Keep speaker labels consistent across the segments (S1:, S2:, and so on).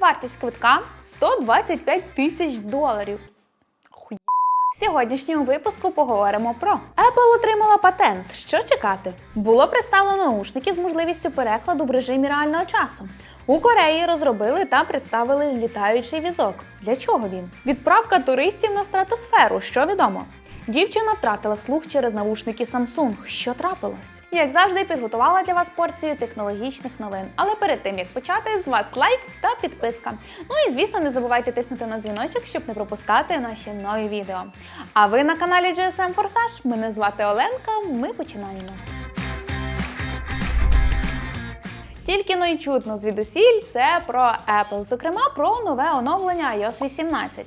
S1: Вартість квитка 125 тисяч доларів. В сьогоднішньому випуску поговоримо про Apple отримала патент. Що чекати? Було представлено наушники з можливістю перекладу в режимі реального часу. У Кореї розробили та представили літаючий візок. Для чого він? Відправка туристів на стратосферу. Що відомо? Дівчина втратила слух через навушники Samsung. Що трапилось? Як завжди, підготувала для вас порцію технологічних новин. Але перед тим як почати, з вас лайк та підписка. Ну і звісно, не забувайте тиснути на дзвіночок, щоб не пропускати наші нові відео. А ви на каналі GSM Forsage. Мене звати Оленка. Ми починаємо. Тільки но й чутно звідусіль це про Apple, зокрема про нове оновлення iOS 18.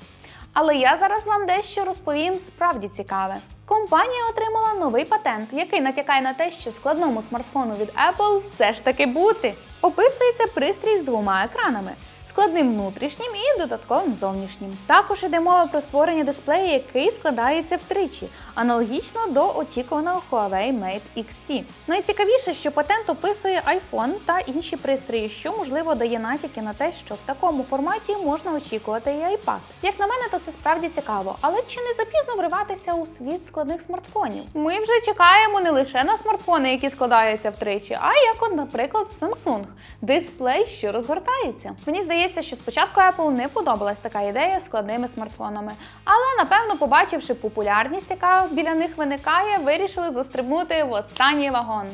S1: Але я зараз вам дещо розповім справді цікаве. Компанія отримала новий патент, який натякає на те, що складному смартфону від Apple все ж таки бути. Описується пристрій з двома екранами. Складним внутрішнім і додатковим зовнішнім. Також йде мова про створення дисплея, який складається втричі, аналогічно до очікуваного Huawei Mate XT. Найцікавіше, що патент описує iPhone та інші пристрої, що можливо дає натяки на те, що в такому форматі можна очікувати і iPad. Як на мене, то це справді цікаво, але чи не запізно вриватися у світ складних смартфонів? Ми вже чекаємо не лише на смартфони, які складаються втричі, а як, от, наприклад, Samsung дисплей, що розгортається. Мені здається, що спочатку Apple не подобалась така ідея з складними смартфонами, але напевно, побачивши популярність, яка біля них виникає, вирішили застрибнути в останній вагон.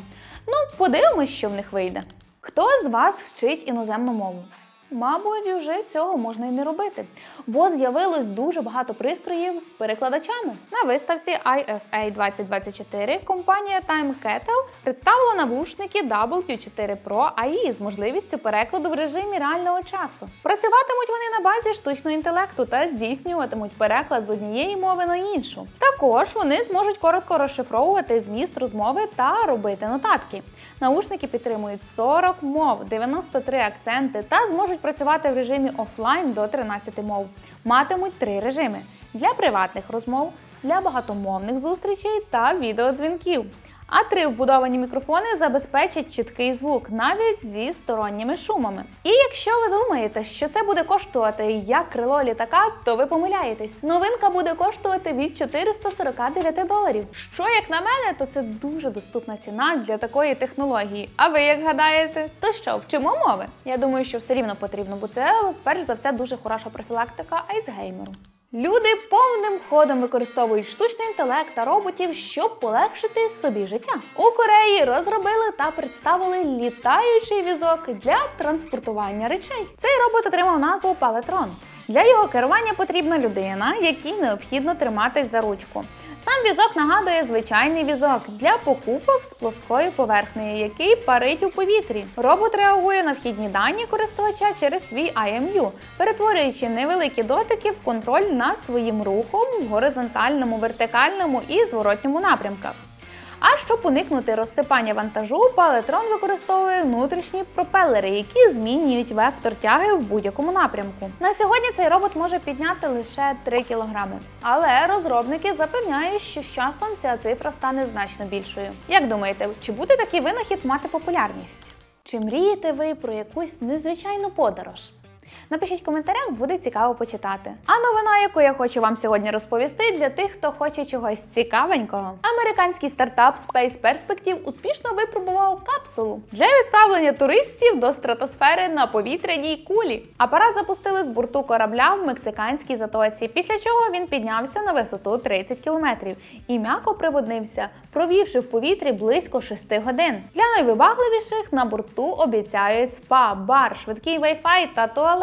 S1: Ну, подивимось, що в них вийде. Хто з вас вчить іноземну мову? Мабуть, вже цього можна і не робити, бо з'явилось дуже багато пристроїв з перекладачами. На виставці IFA 2024 компанія Time Kettle представила навушники W4 Pro AI з можливістю перекладу в режимі реального часу. Працюватимуть вони на базі штучного інтелекту та здійснюватимуть переклад з однієї мови на іншу. Також вони зможуть коротко розшифровувати зміст розмови та робити нотатки. Наушники підтримують 40 мов, 93 акценти та зможуть працювати в режимі офлайн до 13 мов. Матимуть три режими: для приватних розмов, для багатомовних зустрічей та відеодзвінків. А три вбудовані мікрофони забезпечать чіткий звук навіть зі сторонніми шумами. І якщо ви думаєте, що це буде коштувати як крило літака, то ви помиляєтесь. Новинка буде коштувати від 449 доларів. Що як на мене, то це дуже доступна ціна для такої технології. А ви як гадаєте, то що, вчимо мови? Я думаю, що все рівно потрібно, бо це перш за все дуже хороша профілактика айсгеймеру. Люди повним ходом використовують штучний інтелект та роботів, щоб полегшити собі життя. У Кореї розробили та представили літаючий візок для транспортування речей. Цей робот отримав назву Палетрон. Для його керування потрібна людина, якій необхідно триматись за ручку. Сам візок нагадує звичайний візок для покупок з плоскою поверхнею, який парить у повітрі. Робот реагує на вхідні дані користувача через свій IMU, перетворюючи невеликі дотики в контроль над своїм рухом в горизонтальному, вертикальному і зворотньому напрямках. А щоб уникнути розсипання вантажу, палетрон використовує внутрішні пропелери, які змінюють вектор тяги в будь-якому напрямку. На сьогодні цей робот може підняти лише 3 кілограми. Але розробники запевняють, що з часом ця цифра стане значно більшою. Як думаєте, чи буде такий винахід мати популярність? Чи мрієте ви про якусь незвичайну подорож? Напишіть коментарях, буде цікаво почитати. А новина, яку я хочу вам сьогодні розповісти, для тих, хто хоче чогось цікавенького. Американський стартап Space Perspective успішно випробував капсулу для відправлення туристів до стратосфери на повітряній кулі. Апарат запустили з борту корабля в мексиканській затоці, після чого він піднявся на висоту 30 кілометрів і м'яко приводнився, провівши в повітрі близько 6 годин. Для найвибагливіших на борту обіцяють спа, бар, швидкий Wi-Fi та туалет.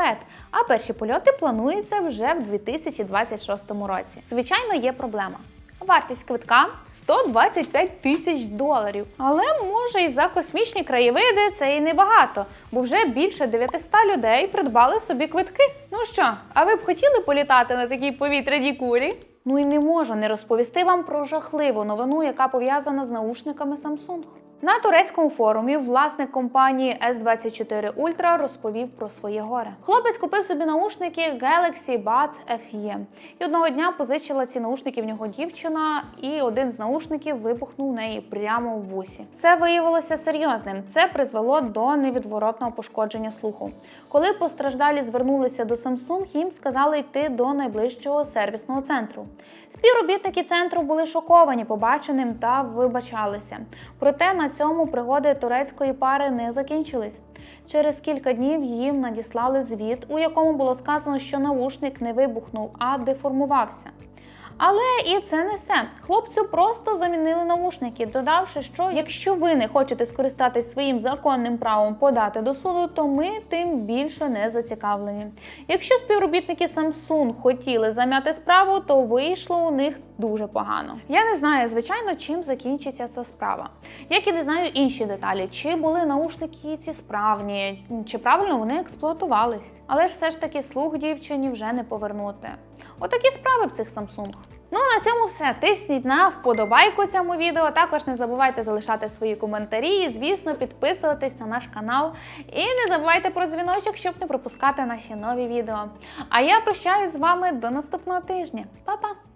S1: А перші польоти плануються вже в 2026 році. Звичайно, є проблема. Вартість квитка 125 тисяч доларів. Але може і за космічні краєвиди це і небагато, бо вже більше 900 людей придбали собі квитки. Ну що, а ви б хотіли політати на такій повітряній кулі? Ну і не можу не розповісти вам про жахливу новину, яка пов'язана з наушниками Samsung. На турецькому форумі власник компанії S24 Ultra розповів про своє горе. Хлопець купив собі наушники Galaxy Buds FE. І одного дня позичила ці наушники в нього дівчина, і один з наушників вибухнув неї прямо в вусі. Все виявилося серйозним. Це призвело до невідворотного пошкодження слуху. Коли постраждалі звернулися до Samsung, їм сказали йти до найближчого сервісного центру. Співробітники центру були шоковані побаченим та вибачалися. Проте на цьому пригоди турецької пари не закінчились. Через кілька днів їм надіслали звіт, у якому було сказано, що наушник не вибухнув, а деформувався. Але і це не все. Хлопцю просто замінили наушники, додавши, що якщо ви не хочете скористатись своїм законним правом подати до суду, то ми тим більше не зацікавлені. Якщо співробітники Samsung хотіли зам'яти справу, то вийшло у них дуже погано. Я не знаю, звичайно, чим закінчиться ця справа. Як і не знаю інші деталі, чи були наушники ці справні, чи правильно вони експлуатувались. Але ж все ж таки слух дівчині вже не повернути. Отакі справи в цих Samsung. Ну на цьому все. Тисніть на вподобайку цьому відео. Також не забувайте залишати свої коментарі і, звісно, підписуватись на наш канал. І не забувайте про дзвіночок, щоб не пропускати наші нові відео. А я прощаюсь з вами до наступного тижня. Па-па!